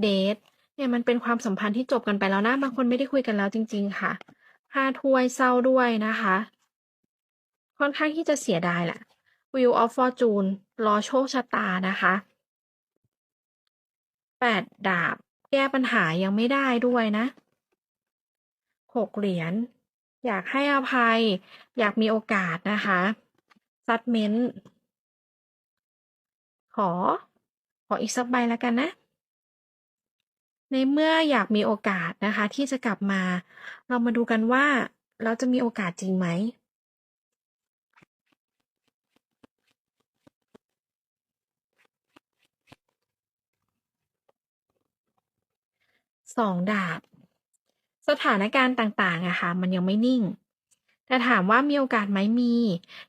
เดทเนี่ยมันเป็นความสัมพันธ์ที่จบกันไปแล้วนะบางคนไม่ได้คุยกันแล้วจริง ๆ ค่ะห้าถ้วยเศร้าด้วยนะคะ ค่อนข้างที่จะเสียดายแหละ Wheel of Fortune รอโชคชะตานะคะแปดดาบ แก้ปัญหายังไม่ได้ด้วยนะหกเหรียญอยากให้อภัย อยากมีโอกาสนะคะซัดเมนขอ ขออีกสักใบแล้วกันนะ ในเมื่ออยากมีโอกาสนะคะ ที่จะกลับมา เรามาดูกันว่าเราจะมีโอกาสจริงไหมสองดาบ สถานการณ์ต่างๆอะค่ะ มันยังไม่นิ่ง แต่ถามว่ามีโอกาสไหมมี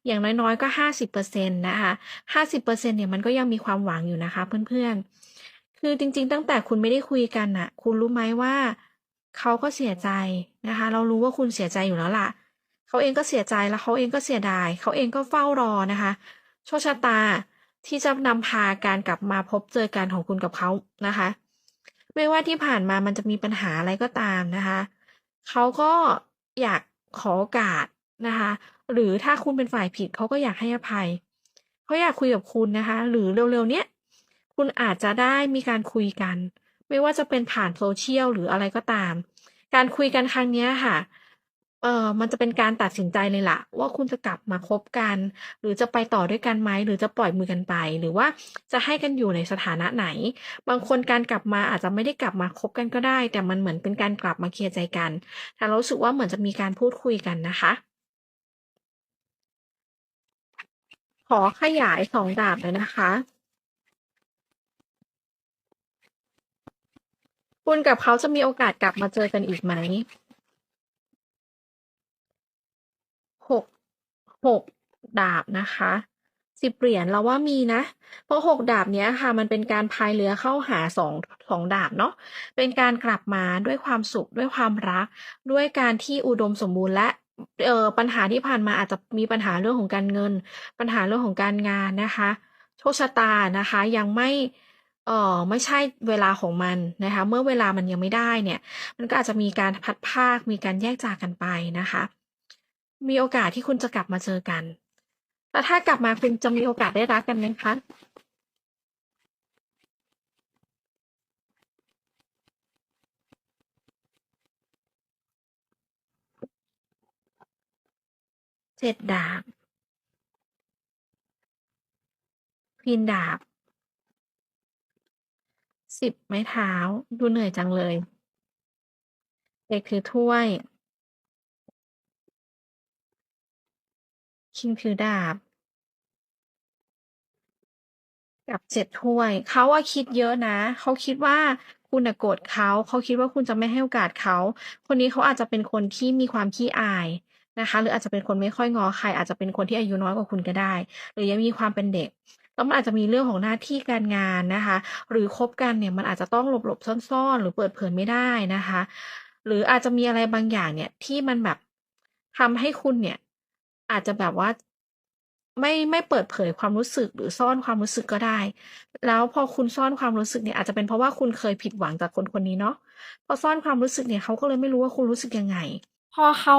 อย่างน้อยๆก็ห้าสิบเปอร์เซ็นต์นะคะห้าสิบเปอร์เซ็นต์เนี่ยมันก็ยังมีความหวังอยู่นะคะเพื่อนๆ คือจริง ๆ ตั้งแต่คุณไม่ได้คุยกันน่ะ คุณรู้ไหมว่าเขาก็เสียใจนะคะ เรารู้ว่าคุณเสียใจอยู่แล้วล่ะ เขาเองก็เสียใจแล้วเขาเองก็เสียดาย เขาเองก็เฝ้ารอนะคะ โชคชะตาที่จะนำพาการกลับมาพบเจอกันของคุณกับเขานะคะ ไม่ว่าที่ผ่านมามันจะมีปัญหาอะไรก็ตามนะคะ เขาก็อยากขอโอกาสนะคะ หรือถ้าคุณเป็นฝ่ายผิดเขาก็อยากให้อภัย เขาอยากคุยกับคุณนะคะ หรือเร็วๆเนี้ย คุณอาจจะได้มีการคุยกัน ไม่ว่าจะเป็นผ่านโซเชียลหรืออะไรก็ตาม การคุยกันครั้งนี้ค่ะเออมันจะเป็นการตัดสินใจเลยละว่าคุณจะกลับมาคบกัน หรือจะไปต่อด้วยกันไหมหรือจะปล่อยมือกันไป หรือว่าจะให้กันอยู่ในสถานะไหน บางคนการกลับมาอาจจะไม่ได้กลับมาคบกันก็ได้ แต่มันเหมือนเป็นการกลับมาเคลียร์ใจกันแต่เรารู้สึกว่าเหมือนจะมีการพูดคุยกันนะคะ ขอขยายสองดาบเลยนะคะ คุณกับเขาจะมีโอกาสกลับมาเจอกันอีกไหม หก หกดาบนะคะสิบเหรียญเราว่ามีนะ เพราะหกดาบเนี้ยค่ะ มันเป็นการพายเรือเข้าหาสองสองดาบเนาะเป็นการกลับมาด้วยความสุขด้วยความรัก ด้วยการที่อุดมสมบูรณ์และเออปัญหาที่ผ่านมาอาจจะมีปัญหาเรื่องของการเงิน ปัญหาเรื่องของการงานนะคะ โชคชะตานะคะ ยังไม่ เอ่อไม่ใช่เวลาของมันนะคะ เมื่อเวลามันยังไม่ได้เนี่ย มันก็อาจจะมีการพัดพากมีการแยกจากกันไปนะคะ มีโอกาสที่คุณจะกลับมาเจอกันแล้วถ้ากลับมาคุณจะมีโอกาสได้รักกันไหมคะเจ็ดดาบควีนดาบ สิบไม้เท้า ดูเหนื่อยจังเลย เด็กถือถ้วย คิงถือดาบ กับเจ็ดถ้วย เขาอะคิดเยอะนะ เขาคิดว่าคุณน่ะโกรธเขา เขาคิดว่าคุณจะไม่ให้โอกาสเขา คนนี้เขาอาจจะเป็นคนที่มีความขี้อายนะคะ หรืออาจจะเป็นคนไม่ค่อยงอใคร อาจจะเป็นคนที่อายุน้อยกว่าคุณก็ได้ หรือยังมีความเป็นเด็ก แล้วมันอาจจะมีเรื่องของหน้าที่การงานนะคะ หรือคบกันเนี่ยมันอาจจะต้องหลบๆซ่อนๆ หรือเปิดเผยไม่ได้นะคะ หรืออาจจะมีอะไรบางอย่างเนี่ยที่มันแบบทำให้คุณเนี่ย อาจจะแบบว่าไม่ไม่เปิดเผยความรู้สึกหรือซ่อนความรู้สึกก็ได้ แล้วพอคุณซ่อนความรู้สึกเนี่ยอาจจะเป็นเพราะว่าคุณเคยผิดหวังจากคนคนนี้เนาะพอซ่อนความรู้สึกเนี่ยเขาก็เลยไม่รู้ว่าคุณรู้สึกยังไง พอเขา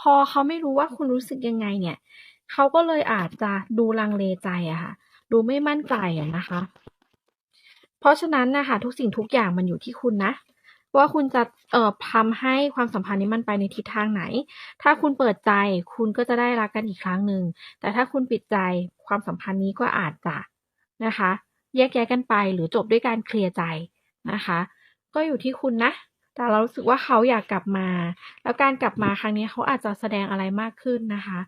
พอเขาไม่รู้ว่าคุณรู้สึกยังไงเนี่ยเขาก็เลยอาจจะดูลังเลใจอะค่ะ ดูไม่มั่นใจอะนะคะ เพราะฉะนั้นนะคะทุกสิ่งทุกอย่างมันอยู่ที่คุณนะ ว่าคุณจะเอ่อทำให้ความสัมพันธ์นี้มันไปในทิศทางไหน ถ้าคุณเปิดใจคุณก็จะได้รักกันอีกครั้งหนึ่งแต่ถ้าคุณปิดใจความสัมพันธ์นี้ก็อาจจะนะคะ แยกแย้ายกันไปหรือจบด้วยการเคลียร์ใจนะคะ ก็อยู่ที่คุณนะแต่เรารู้สึกว่าเขาอยากกลับมา แล้วการกลับมาครั้งนี้เขาอาจจะแสดงอะไรมากขึ้นนะคะ